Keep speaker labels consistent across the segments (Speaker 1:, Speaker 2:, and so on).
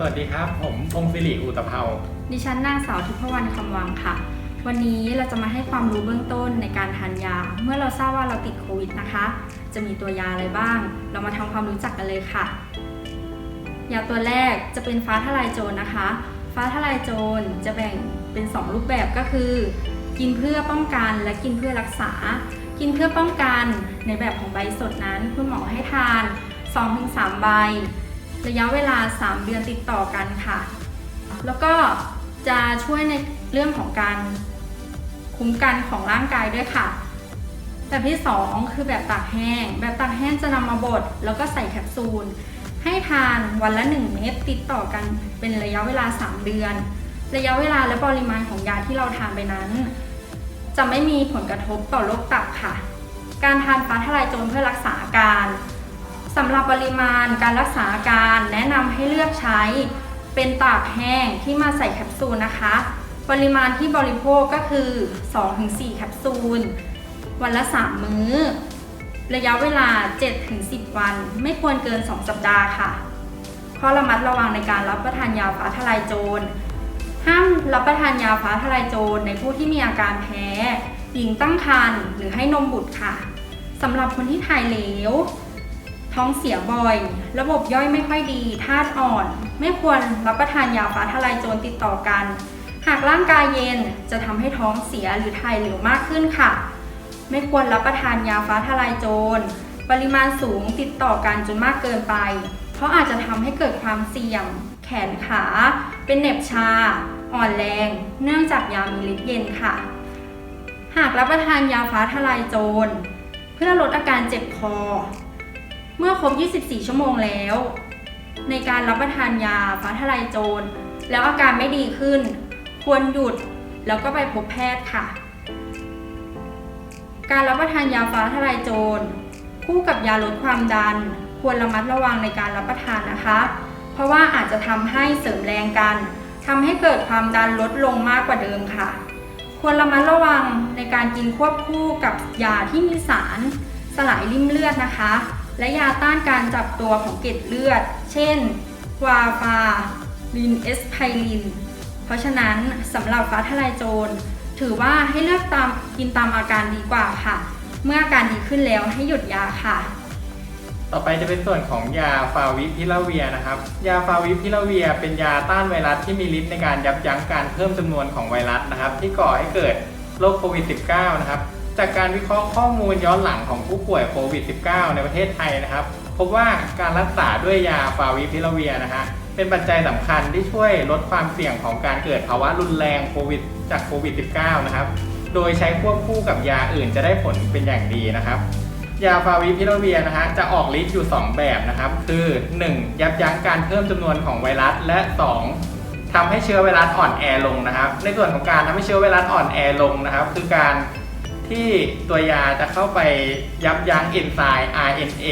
Speaker 1: สวัสดีครับ ผมพงศิริอุตภเภา
Speaker 2: ดิฉันนางสาวทิพวรรณคำวังค่ะ วันนี้เราจะมาให้ความรู้เบื้องต้นในการทานยา เมื่อเราทราบว่าเราติดโควิดนะคะ จะมีตัวยาอะไรบ้าง เรามาทำความรู้จักกันเลยค่ะ ยาตัวแรกจะเป็นฟ้าทลายโจรนะคะ ฟ้าทลายโจรจะแบ่งเป็น 2 รูปแบบก็คือ กินเพื่อป้องกันและกินเพื่อรักษา กินเพื่อป้องกันในแบบของใบสดนั้น คุณหมอให้ทาน 2-3 ใบ ระยะเวลา 3 เดือนติดต่อกันค่ะ แล้วก็จะช่วยในเรื่องของการคุ้มกันของร่างกายด้วยค่ะ แบบที่ 2 คือแบบตากแห้ง แบบตากแห้งจะนำมาบดแล้วก็ใส่แคปซูล ให้ทานวันละ 1 เม็ดติดต่อกันเป็นระยะเวลา 3 เดือน ระยะเวลาและปริมาณของยาที่เราทานไปนั้น จะไม่มีผลกระทบต่อโรคตับค่ะ การทานฟ้าทลายโจรเพื่อรักษาอาการ สำหรับปริมาณการรักษาอาการแนะนำให้เลือกใช้เป็นตากแห้งที่มาใส่แคปซูลนะคะ ปริมาณที่บริโภคก็คือ 2-4 แคปซูล วันละ 3 มื้อ ระยะเวลา 7-10 วัน ไม่ควรเกิน 2 สัปดาห์ค่ะ ข้อระมัดระวังในการรับประทานยาฟ้าทลายโจร ห้ามรับประทานยาฟ้าทลายโจรในผู้ที่มีอาการแพ้ หญิงตั้งครรภ์หรือให้นมบุตรค่ะสำหรับคนที่ถ่ายเหลว ท้องเสียบ่อย ระบบย่อยไม่ค่อยดีธาตุอ่อน ไม่ควรรับประทานยาฟ้าทลายโจรติดต่อกัน หากร่างกายเย็นจะทำให้ท้องเสียหรือถ่ายเหลวมากขึ้นค่ะ ไม่ควรรับประทานยาฟ้าทลายโจร ปริมาณสูงติดต่อกันจนมากเกินไป เพราะอาจจะทำให้เกิดความเสี่ยง แขนขา เป็นเหน็บชา อ่อนแรง เนื่องจากยามีฤทธิ์เย็นค่ะ หากรับประทานยาฟ้าทลายโจร เพื่อลดอาการเจ็บคอ เมื่อครบ 24 ชั่วโมงแล้ว ในการรับประทานยาฟ้าทลายโจร แล้วอาการไม่ดีขึ้น ควรหยุดแล้วก็ไปพบแพทย์ค่ะ การรับประทานยาฟ้าทลายโจร คู่กับยาลดความดัน ควรระมัดระวังในการรับประทานนะคะ เพราะว่าอาจจะทำให้เสริมแรงกันทำให้เกิดความดันลดลงมากกว่าเดิมค่ะ ควรระมัดระวังในการกินควบคู่กับยาที่มีสารสลายริ่มเลือดนะคะ และยาต้านการจับตัวของเกล็ดเลือด เช่นวาฟาลินเอสไพลิน เพราะฉะนั้นสำหรับฟ้าทลายโจร ถือว่าให้เลือกตามกินตามอาการดีกว่าค่ะ เมื่ออาการดีขึ้นแล้วให้หยุดยาค่ะ
Speaker 1: ต่อไปจะเป็นส่วนของยาฟาวิพิลาเวียนะครับ ยาฟาวิพิลาเวีย เป็นยาต้านไวรัสที่มีฤทธิ์ในการยับยั้งการเพิ่มจำนวนของไวรัสนะครับ ที่ก่อให้เกิดโรคโควิด -19 นะครับ จากการวิเคราะห์ข้อมูลย้อนหลังของผู้ป่วยโควิด -19 ในประเทศไทยนะครับ พบว่าการรักษาด้วยยาฟาวิพิลาเวียนะฮะเป็นปัจจัยสำคัญที่ช่วยลดความเสี่ยงของการเกิดภาวะรุนแรงโควิดจากโควิด -19 นะครับ โดยใช้ควบคู่กับยาอื่นจะได้ผลเป็นอย่างดีนะครับยาฟาวิพิลาเวียนะฮะจะออกฤทธิ์อยู่ 2 แบบนะครับ คือ 1. ยับยั้งการเพิ่มจำนวนของไวรัส และ 2. ทำให้เชื้อไวรัสอ่อนแอลงนะครับ ในส่วนของการทำให้เชื้อไวรัสอ่อนแอลงนะครับ คือการ ที่ตัวยาจะเข้าไปยับยั้งเอนไซม์ RNA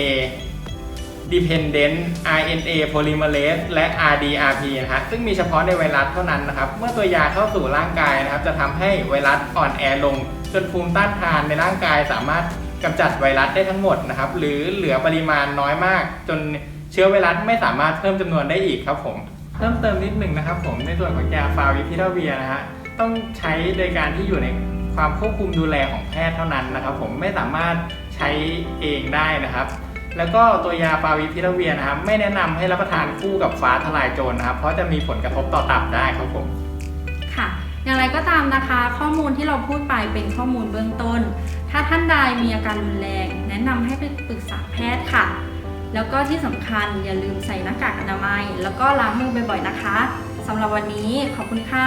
Speaker 1: dependent RNA polymerase และ RDRP นะฮะซึ่งมีเฉพาะในไวรัสเท่านั้นนะครับ เมื่อตัวยาเข้าสู่ร่างกายนะครับ จะทำให้ไวรัสอ่อนแอลง จนภูมิต้านทานในร่างกายสามารถกำจัดไวรัสได้ทั้งหมดนะครับ หรือเหลือปริมาณน้อยมาก จนเชื้อไวรัสไม่สามารถเพิ่มจำนวนได้อีกครับผมเพิ่มเติมนิดหนึ่งนะครับผมในส่วนของยาฟาวิพิลาเวียนะฮะต้องใช้โดยการที่อยู่ใน ความควบคุมดูแลของแพทย์เท่านั้นนะครับ ผมไม่สามารถใช้เองได้นะครับ แล้วก็ตัวยาฟาวิพิลาเวียนะครับ ไม่แนะนำให้รับประทานคู่กับฟ้าทลายโจรนะครับ เพราะจะมีผลกระทบต่อตับได้ครับผม
Speaker 2: ค่ะอย่างไรก็ตามนะคะ ข้อมูลที่เราพูดไปเป็นข้อมูลเบื้องต้น ถ้าท่านใดมีอาการรุนแรง แนะนำให้ไปปรึกษาแพทย์ค่ะ แล้วก็ที่สำคัญอย่าลืมใส่หน้ากากอนามัย แล้วก็ล้างมือบ่อยๆนะคะสำหรับวันนี้ขอบคุณค่ะ